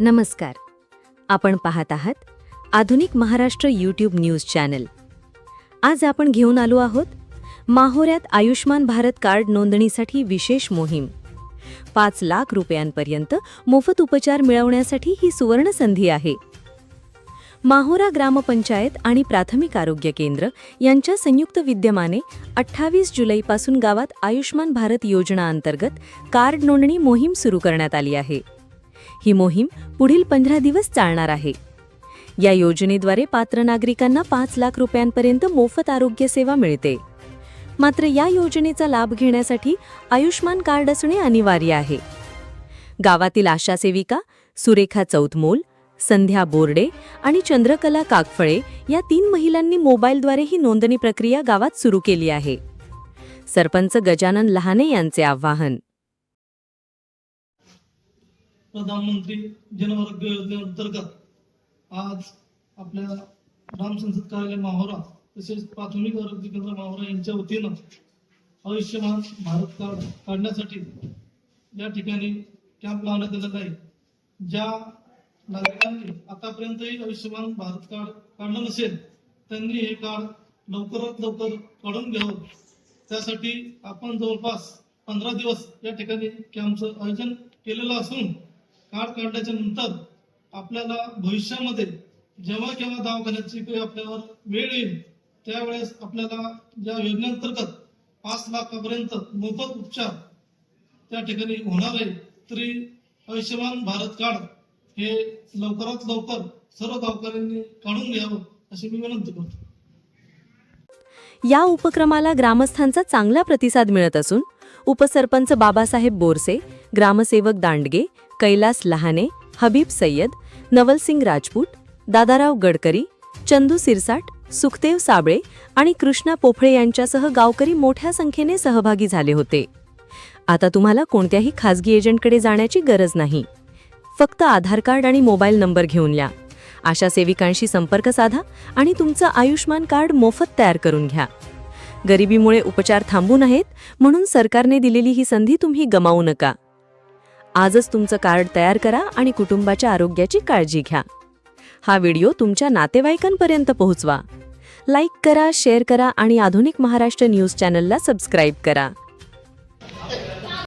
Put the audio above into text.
नमस्कार. आपण पाहत आहात आधुनिक महाराष्ट्र यूट्यूब न्यूज चॅनल आज आपण घेऊन आलो आहोत माहोऱ्यात आयुष्मान भारत कार्ड नोंदणीसाठी विशेष मोहीम. पाच लाख रुपयांपर्यंत मोफत उपचार मिळवण्यासाठी ही सुवर्ण संधी आहे. माहोरा ग्रामपंचायत आणि प्राथमिक आरोग्य केंद्र यांच्या संयुक्त विद्यमाने अठ्ठावीस जुलैपासून गावात आयुष्मान भारत योजना अंतर्गत कार्ड नोंदणी मोहीम सुरू करण्यात आली आहे. ही मोहीम पुढील पंधरा दिवस चालणार आहे. या योजनेद्वारे पात्र नागरिकांना पाच लाख रुपयांपर्यंत मोफत आरोग्य सेवा मिळते. मात्र या योजनेचा लाभ घेण्यासाठी आयुष्मान कार्ड असणे अनिवार्य आहे. गावातील आशा सेविका सुरेखा चौथमोल संध्या बोर्डे आणि चंद्रकला काकफळे या तीन महिलांनी मोबाईलद्वारे ही नोंदणी प्रक्रिया गावात सुरू केली आहे. सरपंच गजानन लहाने यांचे आवाहन. प्रधानमंत्री जनवर्ग योजनेअंतर्गत आज आपल्या ग्रामसंसद कार्यालय माहोरा तसेच प्राथमिक आरोग्य केंद्र माहोरा यांच्या वतीनं आयुष्यमान भारत कार्ड काढण्यासाठी या ठिकाणी कॅम्प लावण्यात आलेला आहे. ज्या नागरिकांनी आतापर्यंतही आयुष्यमान भारत कार्ड काढलं नसेल त्यांनी हे कार्ड लवकरात लवकर काढून घ्यावं. त्यासाठी आपण जवळपास पंधरा दिवस या ठिकाणी कॅम्पचं आयोजन केलेलं असून कार्ड काढल्याच्या नंतर आपल्याला भविष्यामध्ये जेव्हा केव्हा दवाखान्याची काही आपल्यावर वेळ येईल त्यावेळेस आपल्याला या योजनेअंतर्गत पाच लाखापर्यंत मोफत उपचार त्या ठिकाणी होणार आहे. तरी आयुष्यमान भारत कार्ड हे लवकरात लवकर सर्व गावकऱ्यांनी काढून घ्यावं अशी मी विनंती करतो. या उपक्रमाला ग्रामस्थांचा चांगला प्रतिसाद मिळत असून उपसरपंच बाबासाहेब बोरसे ग्रामसेवक दांडगे कैलास लहाने हबीब सय्यद नवलसिंग राजपूत दादाराव गडकरी चंदू सिरसाट सुखदेव साबळे आणि कृष्णा पोफळे यांच्यासह गावकरी मोठ्या संख्येने सहभागी झाले होते. आता तुम्हाला कोणत्याही खासगी एजंटकडे जाण्याची गरज नाही. फक्त आधार कार्ड आणि मोबाईल नंबर घेऊन या. आशा सेविकांशी संपर्क साधा आणि तुमचं आयुष्मान कार्ड मोफत तयार करून घ्या. गरिबीमुळे उपचार थांबून आहेत म्हणून सरकारने दिलेली ही संधी तुम्ही गमावू नका. आजच तुमचं कार्ड तयार करा आणि कुटुंबाच्या आरोग्याची काळजी घ्या. हा व्हिडिओ तुमच्या नातेवाईकांपर्यंत पोहोचवा. लाईक करा शेअर करा आणि आधुनिक महाराष्ट्र न्यूज चॅनलला सबस्क्राईब करा.